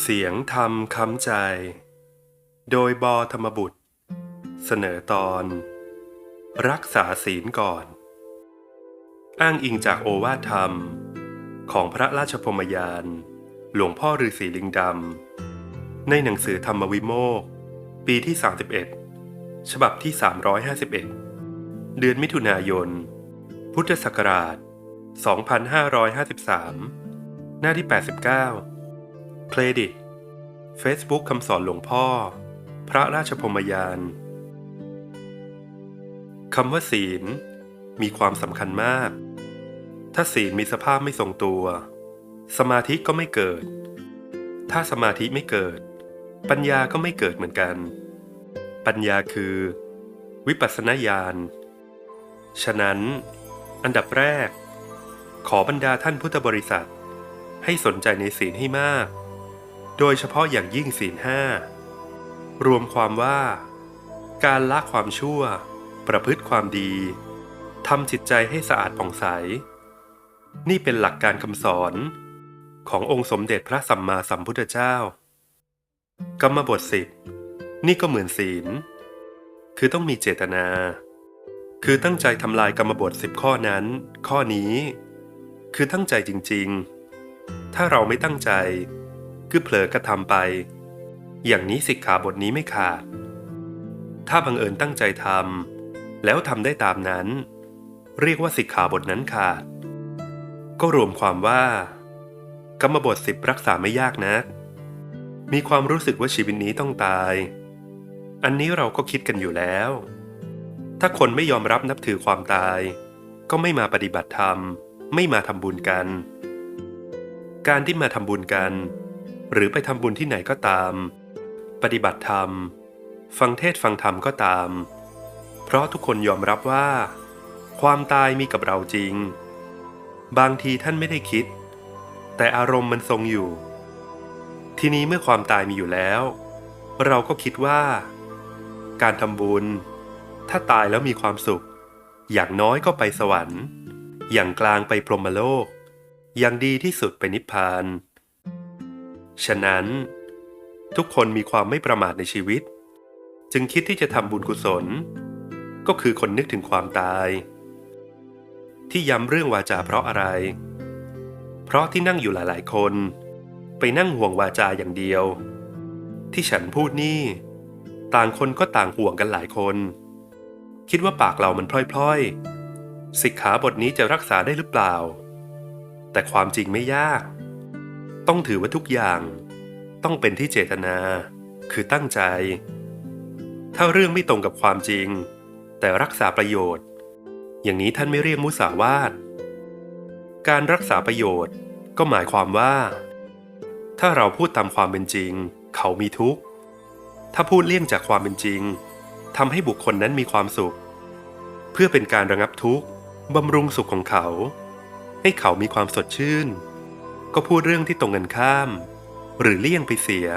เสียงธรรมคำใจ โดยบอธรรมบุตร เสนอตอน รักษาศีลก่อน อ้างอิงจากโอวาทธรรม ของพระราชพมยาน หลวงพ่อฤาษีลิงดำ ในหนังสือธรรมวิโมก ปีที่ 31 ฉบับที่ 351 เดือนมิถุนายน พุทธศักราช 2553 หน้าที่ 89 เครดิต Facebook คำสอนหลวงพ่อ พระราชพมยานคำว่าศีล มีความสำคัญมาก ถ้าศีลมีสภาพไม่ทรงตัว สมาธิก็ไม่เกิด ถ้าสมาธิไม่เกิด ปัญญาก็ไม่เกิดเหมือนกัน ปัญญาคือ วิปัสสนาญาณ ฉะนั้น อันดับแรก ขอบรรดาท่านพุทธบริษัท ให้สนใจในศีลให้มาก โดยเฉพาะอย่างยิ่งศีลห้ารวมความว่า การละความชั่ว ประพฤติความดีทำจิตใจให้สะอาดผ่องใส นี่เป็นหลักการคำสอนขององค์สมเด็จพระสัมมาสัมพุทธเจ้า กรรมบทสิบนี่ก็เหมือนศีล คือต้องมีเจตนา คือตั้งใจทำลายกรรมบทสิบข้อนั้น ข้อนี้ คือตั้งใจจริง ๆ ถ้าเราไม่ตั้งใจ คือเผลอกระทำไป อย่างนี้สิกขาบทนี้ไม่ขาด ถ้าบังเอิญตั้งใจทำแล้วทำได้ตามนั้น เรียกว่าสิกขาบทนั้นขาด ก็รวมความว่า กรรมบทสิบรักษาไม่ยากนะมีความรู้สึกว่าชีวิตนี้ต้องตาย อันนี้เราก็คิดกันอยู่แล้ว ถ้าคนไม่ยอมรับนับถือความตาย ก็ไม่มาปฏิบัติธรรม ไม่มาทำบุญกันการที่มาทำบุญกัน หรือไปทำบุญที่ไหนก็ตาม ปฏิบัติธรรม ฟังเทศฟังธรรมก็ตาม เพราะทุกคนยอมรับว่า ความตายมีกับเราจริง บางทีท่านไม่ได้คิด แต่อารมณ์มันทรงอยู่ ทีนี้เมื่อความตายมีอยู่แล้ว เราก็คิดว่า การทำบุญ ถ้าตายแล้วมีความสุข อย่างน้อยก็ไปสวรรค์ อย่างกลางไปพรหมโลก อย่างดีที่สุดไปนิพพาน ฉะนั้น ทุกคนมีความไม่ประมาทในชีวิต จึงคิดที่จะทำบุญกุศล ก็คือคนนึกถึงความตาย ที่ย้ำเรื่องวาจาเพราะอะไร เพราะที่นั่งอยู่หลายๆ คน ไปนั่งห่วงวาจาอย่างเดียว ที่ฉันพูดนี่ ต่างคนก็ต่างห่วงกันหลายคน คิดว่าปากเรามันพล่อยๆสิกขาบทนี้จะรักษาได้หรือเปล่า แต่ความจริงไม่ยาก ต้องถือว่าทุกอย่าง ต้องเป็นที่เจตนา คือตั้งใจ ถ้าเรื่องไม่ตรงกับความจริง แต่รักษาประโยชน์ อย่างนี้ท่านไม่เรียกมุสาวาท การรักษาประโยชน์ก็หมายความว่า ถ้าเราพูดตามความเป็นจริง เขามีทุกข์ ถ้าพูดเลี่ยงจากความเป็นจริงทำให้บุคคลนั้นมีความสุข เพื่อเป็นการระงับทุกข์บำรุงสุขของเขา ให้เขามีความสดชื่น ก็พูดเรื่องที่ตรงกันข้าม หรือเลี่ยงไปเสีย